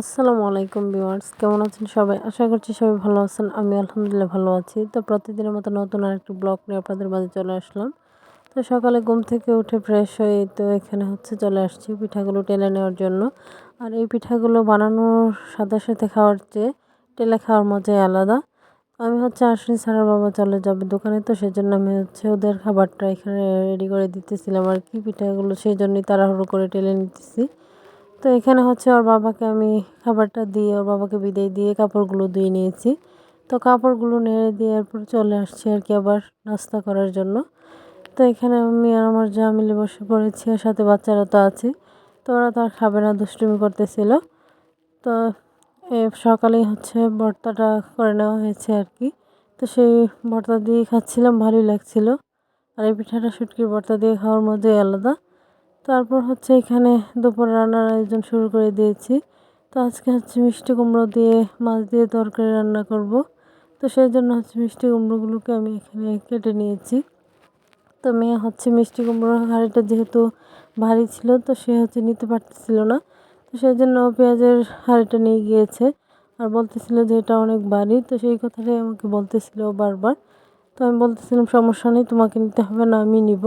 আসসালামু আলাইকুম ভিউয়ার্স, কেমন আছেন সবাই? আশা করছি সবাই ভালো আছেন, আমি আলহামদুলিল্লাহ ভালো আছি। তো প্রতিদিনের মতো নতুন আরেকটি ব্লগ নিয়ে আপনাদের মাঝে চলে আসলাম। তো সকালে ঘুম থেকে উঠে ফ্রেশ হয়ে তো এখানে হচ্ছে চলে আসছি পিঠাগুলো টেলে নেওয়ার জন্য। আর এই পিঠাগুলো বানানোর সাথে সাথে খাওয়ার চেয়ে টেলে খাওয়ার মজাই আলাদা। আমি হচ্ছে আসলে সারা বাবা চলে যাবে দোকানে, তো সেই জন্য আমি হচ্ছে ওদের খাবারটা এখানে রেডি করে দিতেছিলাম আর কি পিঠাগুলো, সেই জন্যই তাড়াহুড়ো করে টেলে নিতেছি। তো এখানে হচ্ছে ওর বাবাকে আমি খাবারটা দিয়ে, ওর বাবাকে বিদায় দিয়ে কাপড়গুলো ধুয়ে নিয়েছি। তো কাপড়গুলো নেড়ে দিয়ে এরপর চলে আসছি আর কি আবার নাস্তা করার জন্য। তো এখানে আমি আর আমার যা মিলে বসে পড়েছি আর সাথে বাচ্চারা তো আছে, তো ওরা তো আর খাবে না, দুষ্টুমি করতেছিল। তো এ সকালেই হচ্ছে ভর্তাটা করে নেওয়া হয়েছে আর কি। তো সেই ভর্তা দিয়ে খাচ্ছিলাম, ভালোই লাগছিল। আর এই পিঠাটা শুটকির ভর্তা দিয়ে খাওয়ার মধ্যেই আলাদা। তারপর হচ্ছে এখানে দুপুর রান্নার আয়োজন শুরু করে দিয়েছি। তো আজকে হচ্ছে মিষ্টি কুমড়ো দিয়ে, মাছ দিয়ে তরকারি রান্না করব। তো সেই জন্য হচ্ছে মিষ্টি কুমড়োগুলোকে আমি এখানে কেটে নিয়েছি। তো মেয়ে হচ্ছে মিষ্টি কুমড়োর হাঁড়িটা যেহেতু ভারী ছিল, তো সে হচ্ছে নিতে পারতেছিল না। তো সেই জন্য পেঁয়াজের হাঁড়িটা নিয়ে গিয়েছে আর বলতেছিল যে এটা অনেক ভারী। তো সেই কথাটাই আমাকে বলতেছিল বারবার। তো আমি বলতেছিলাম, সমস্যা নেই, তোমাকে নিতে হবে না, আমি নিব।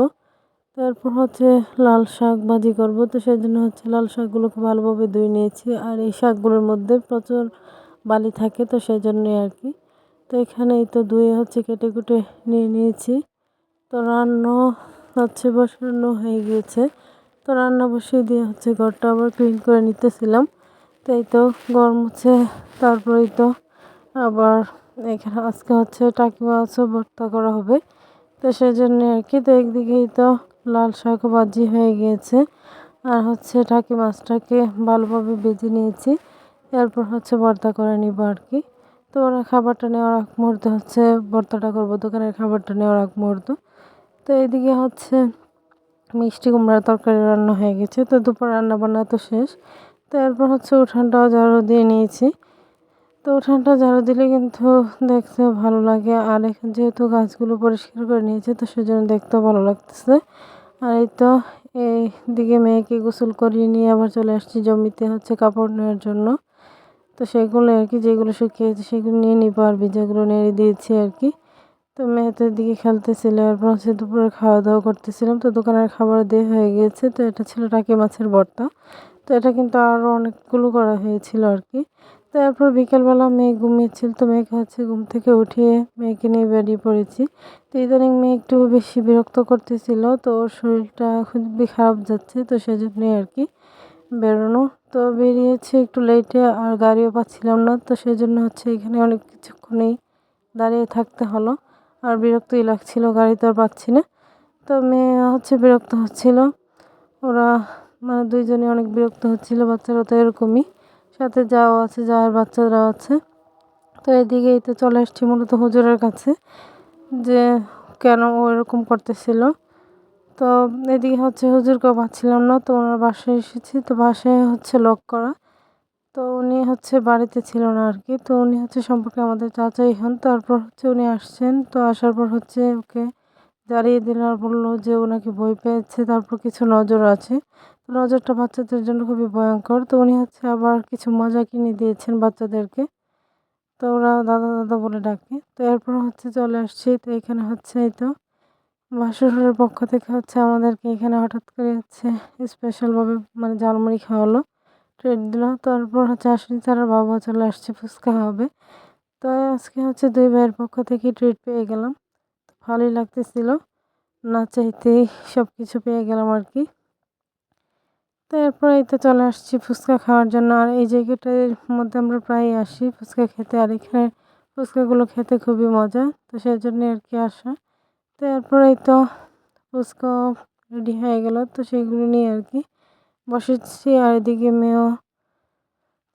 তারপর হচ্ছে লাল শাক ভাজি করব। তো সেই জন্য হচ্ছে লাল শাকগুলোকে ভালোভাবে ধুয়ে নিয়েছি। আর এই শাকগুলোর মধ্যে প্রচুর বালি থাকে, তো সেই জন্যই আর কি। তো এখানেই তো ধুয়ে হচ্ছে কেটে কুটে নিয়ে নিয়েছি। তো রান্না হচ্ছে বসানো হয়ে গিয়েছে। তো রান্না বসিয়ে দিয়ে হচ্ছে ঘরটা আবার ক্লিন করে নিতেছিলাম। তো এই তো গরম হচ্ছে, তারপরেই তো আবার এখানে আজকে হচ্ছে টাকি মাছও ভর্তা করা হবে। তো সেই জন্য আর কি, তো একদিকেই তো লাল শাক ভাজি হয়ে গিয়েছে। আর হচ্ছে টাকি মাছটাকে ভালোভাবে বেজে নিয়েছি। এরপর হচ্ছে ভর্তা করে নিব আর কি। তো ওরা খাবারটা নেওয়ার এক মুহূর্তে হচ্ছে ভর্তাটা করব, দোকানের খাবারটা নেওয়ার এক মুহূর্ত। তো এইদিকে হচ্ছে মিষ্টি কুমড়ার তরকারি রান্না হয়ে গেছে। তো দুপুর রান্না বান্না তো শেষ। তো এরপর হচ্ছে উঠানটাও ঝাড়ু দিয়ে নিয়েছি। তো উঠানটা ঝাড়ু দিলে কিন্তু দেখতে ভালো লাগে। আর এখানে যেহেতু গাছগুলো পরিষ্কার করে নিয়েছে, তো সেজন্য দেখতেও ভালো লাগতেছে। আর এই তো এই দিকে মেয়েকে গোসল করিয়ে নিয়ে আবার চলে আসছি জমিতে হচ্ছে কাপড় নেওয়ার জন্য। তো সেগুলো আর কি, যেগুলো শুকিয়েছে সেগুলো নিয়ে নিব আর ভিজাগুলো নেড়ে দিয়েছি আর কি। তো মেয়েদের দিকে খেলতেছিল, এরপর হচ্ছে দুপুরে খাওয়া দাওয়া করতেছিলাম। তো দোকানের খাবার দিয়ে হয়ে গিয়েছে। তো এটা ছিল টাকি মাছের ভর্তা। তো এটা কিন্তু আরও অনেকগুলো করা হয়েছিল আর কি। তারপর বিকেলবেলা মেয়ে ঘুমিয়েছিল তো মেয়েকে হচ্ছে ঘুম থেকে উঠিয়ে মেয়েকে নিয়ে বেরিয়ে পড়েছি। তো ইদানিং মেয়ে একটু বেশি বিরক্ত করতেছিল, তো ওর শরীরটা খুবই খারাপ যাচ্ছে, তো সেজন্যই আর কি বেরোনো। তো বেরিয়েছে একটু লেটে আর গাড়িও পাচ্ছিলাম না, তো সেই জন্য হচ্ছে এখানে অনেক কিছুক্ষণেই দাঁড়িয়ে থাকতে হলো। আর বিরক্তই লাগছিল, গাড়ি তো আর পাচ্ছি না। তো মেয়ে হচ্ছে বিরক্ত হচ্ছিল। ওরা মানে দুইজনে অনেক বিরক্ত হচ্ছিল, বাচ্চারা তো এরকমই। সাথে যাও আছে, যাওয়ার বাচ্চারাও আছে। তো এদিকে তো চলে আসছি মূলত হুজুরের কাছে, যে কেন ও এরকম করতেছিল। তো এদিকে হচ্ছে হুজুরকেও পাচ্ছিলাম না, তো ওনার বাসায় এসেছি, তো বাসায় হচ্ছে লক করা। তো উনি হচ্ছে বাড়িতে ছিল না আর কি, তো উনি হচ্ছে সম্পর্কে আমাদের চাচাই হন, তারপর হচ্ছে উনি আসছেন। তো আসার পর হচ্ছে ওকে দাঁড়িয়ে দিল আর বলল যে ওনাকে বই পেয়েছে, তারপর কিছু নজর আছে। নজরটা বাচ্চাদের জন্য খুবই ভয়ঙ্কর। তো উনি হচ্ছে আবার কিছু মজা কিনে দিয়েছেন বাচ্চাদেরকে। তো ওরা দাদা দাদা বলে ডাকে। তো এরপর হচ্ছে চলে আসছি। তো এখানে হচ্ছে এই তো বাসুরের পক্ষ থেকে হচ্ছে আমাদেরকে এখানে হঠাৎ করে হচ্ছে স্পেশালভাবে মানে ঝালমুড়ি খাওয়ালো ট্রিট দিল। তারপর হচ্ছে আসলে তার বাবা চলে আসছে ফুচকা হবে তো আজকে হচ্ছে দুই ভাইয়ের পক্ষ থেকে ট্রিট পেয়ে গেলাম। ভালোই লাগতেছিল। না চাইতেই সব কিছু পেয়ে গেলাম আর কি। তো এরপর এই তো চলে আসছি ফুচকা খাওয়ার জন্য। আর এই জায়গাটার মধ্যে আমরা প্রায়ই আসি ফুচকা খেতে। আর এখানে ফুচকাগুলো খেতে খুবই মজা, তো সেই জন্যে আর কি আসা। তো এরপর এই তো ফুচকা রেডি হয়ে গেল, তো সেইগুলো নিয়ে আর কি বসেছি। আর এদিকে মেয়েও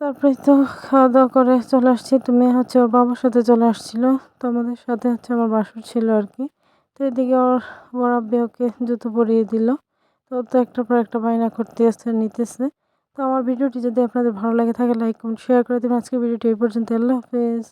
তারপরে তো খাওয়া দাওয়া করে চলে আসছি। তো মেয়ে হচ্ছে ওর বাবার সাথে চলে আসছিল, তো আমাদের সাথে হচ্ছে আমার বাসুর ছিল আর কি। তো এদিকে ওর বড় আব্বি ওকে জুতো পরিয়ে দিল। তো তো একটার পর একটা বায়না করতে আসতে নিতেছে। তো আমার ভিডিওটি যদি আপনাদের ভালো লাগে থাকে লাইক কমেন্ট শেয়ার করে দেবেন। আজকে ভিডিওটি এই পর্যন্ত। আল্লাহ হাফেজ।